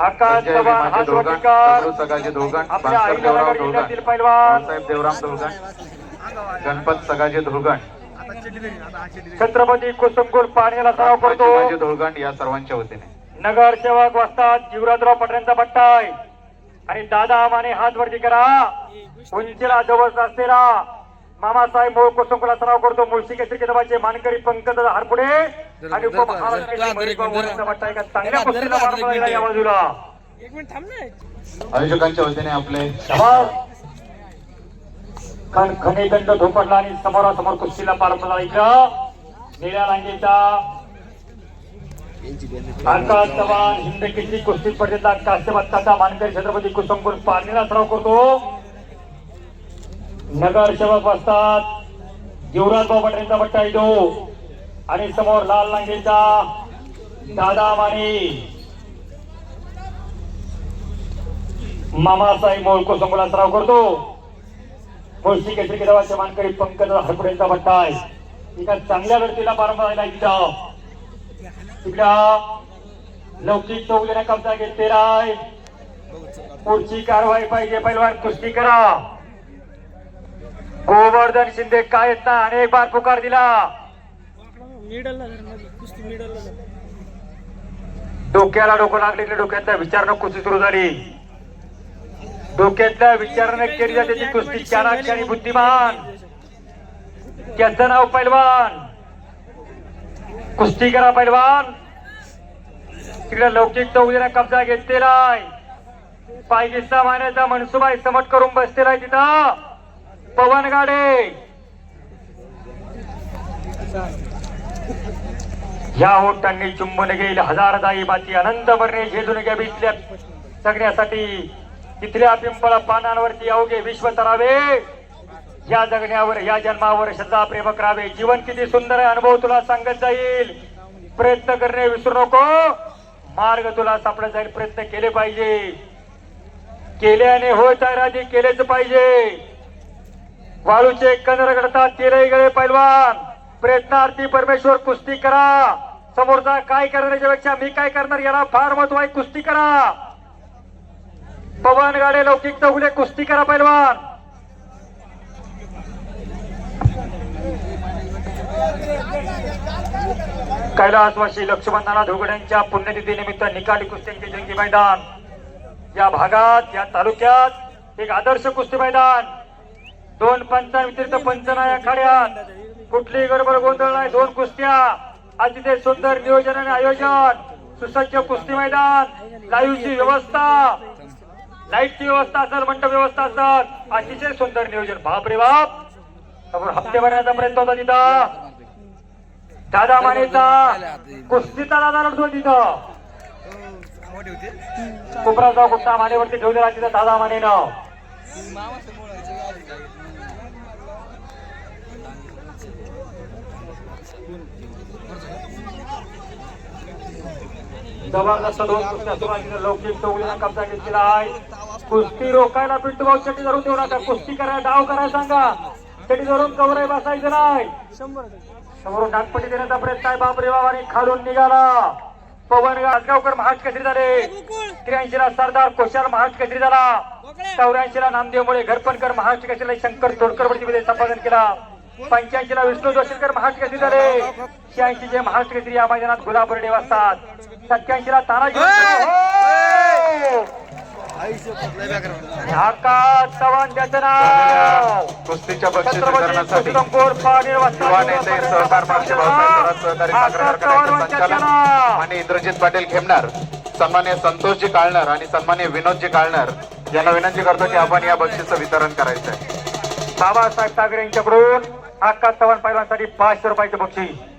आकाश चव्हाण आपल्या अहिल्यानगर जिल्ह्यातील पैलवान. देवराम धोगण गणपत सगाचे धोगण छत्रपती कुसुमकुल पाण्याला सराव करतो. धोगण या सर्वांच्या वतीने. नगरसेवक वस्तात जीवराजराव पटऱ्यांचा पट्टा आहे आणि दादा माने हात वरती करा. उंचीला जवळ असलेला मामासाहेब मोळ कुसुमकुला सराव करतो मुळशी केसरी किताबाचे मानकरी पंकज हरपुडे आणि चांगल्या कुस्तीला या बाजूला. आयोजकांच्या वतीने आपले शाबास. खण खणेदंड धोपडला आणि समोरासमोर कुस्तीला पार पडला इकडं. निळ्या रांगेचा. आकाश चव्हाण कुस्ती स्पर्धेतला काश्य भक्ताचा मानकरी छत्रपती कुसुमकुल पारणीला सराव करतो नगर सेवक असतात जीवराज बाबा पट्टा येतो आणि समोर लाल रांगेचा दादा माने. मामासाहेब मोळको संकुला सराव करतो. मुळशी केसरी किदावाचे मानकरी पंकज हरपुडेचा पट्टा आहे. एका चांगल्या लढतीला पारंबा राहिला तिकडं लौकिक चौगलीने कब्जा घेतलेला आहे. पुढची कारवाई पाहिजे पैलवान कुस्ती करा. गोवर्धन शिंदे काय येत ना अनेक बार पुकार दिला? डोक्याला डोकं लागले की डोक्यातल्या विचारणं कुस्ती सुरू झाली. डोक्यातल्या विचारणं केली जाते ती कुस्ती चाणाक्ष आणि बुद्धिमान. त्याचं नाव पैलवान. कुस्ती करा पैलवान. तिकडे लौकिक चौधरीने कब्जा घेतलेला आहे पायगिस्ता मारण्याचा मनसुबा समट करून बसलेला आहे तिथं. पवन गाडे या ओटांनी चुंबन घेईल हजारदाई माती अनंत भरणे झेजून घ्या इथल्या जगण्यासाठी. तिथल्या पिंपळा पानांवरती अवघे विश्व तरावे. या जगण्यावर या जन्मावर श्रद्धा प्रेम करावे. जीवन किती सुंदर आहे अनुभव तुला सांगत जाईल. प्रयत्न करणे विसरू नको. मार्ग तुला सापडत जाईल प्रयत्न केले पाहिजे. केल्याने होत आहे राधी केलेच पाहिजे. वाळूचे कण रगडतात तिरई गळे पैलवान. प्रयत्नार्थी परमेश्वर कुस्ती करा. समोरचा काय करण्याच्या पेक्षा मी काय करणार याला फार महत्त्व आहे. कुस्ती करा. पवन गाडे लौकिक चौगुले कुस्ती करा पैलवान. कैलासवासी लक्ष्मणाला धोगड्यांच्या पुण्यतिथी निमित्त निकाली कुस्त्यांचे जंगी मैदान. या भागात या तालुक्यात एक आदर्श कुस्ती मैदान. दोन पंचाव्यतिरिक्त पंचना या खाड्यात. कुठलीही गडबड गोंधळ नाही दोन कुस्त्या. अतिशय सुंदर नियोजन आणि आयोजन. सुसज्ज कुस्ती मैदान. लाईव्हची व्यवस्था. लाईटची व्यवस्था असेल मंडप व्यवस्था असेल. अतिशय सुंदर नियोजन. बाप रे बाप. समोर हप्ते भरण्याचा प्रयत्न होता तिथं. दादा मानेचा. कुस्तीचा दादा लढतो तिथं. कोपराचा कुस्ता मानेवरती ठेवलेला तिथं दादा मानेनं. लौकिक चौलीने कब्जा घेतलेला आहे. कुस्ती रोखायला पिंटू भाऊ चटी धरून देऊ नका कुस्ती करायला डाव करायला सांगा. चटी धरून कवराई बसायचं नाही. समोरून नागपट्टी देण्याचा प्रयत्न आहे बापरे बाबा खालून निघाला. पवन गाजगावकर महाराष्ट्र झाले त्र्याऐंशी ला सरदार कोशाल महाराष्ट्र झाला चौऱ्याऐंशी ला नामदेवमुळे घरपणकर महाराष्ट्र केसरीला शंकर तोडकर प्रतिमध्ये संपादन केला. पंच्याऐंशी ला विष्णू जोशीकर महाराष्ट्र केसरी झाले शहाऐंशी चे महाराष्ट्र केसरी या मैदानात गुलाबर देव असतात सत्याऐंशी ला तानाजी! चव्हाण त्याचं नाव. कुस्तीच्या बक्षीस वितरणासाठी युवा नेते सहकार सहकारी आणि इंद्रजित पाटील खेमणार सन्मान्य संतोषजी काळणार आणि सन्मान्य विनोदजी काळणार यांना विनंती करतो की आपण या बक्षीसचं वितरण करायचं आहे. बाबासाहेब ठाकरे यांच्याकडून आकाश चव्हाण पहिल्यांसाठी पाचशे रुपयाचे बक्षीस.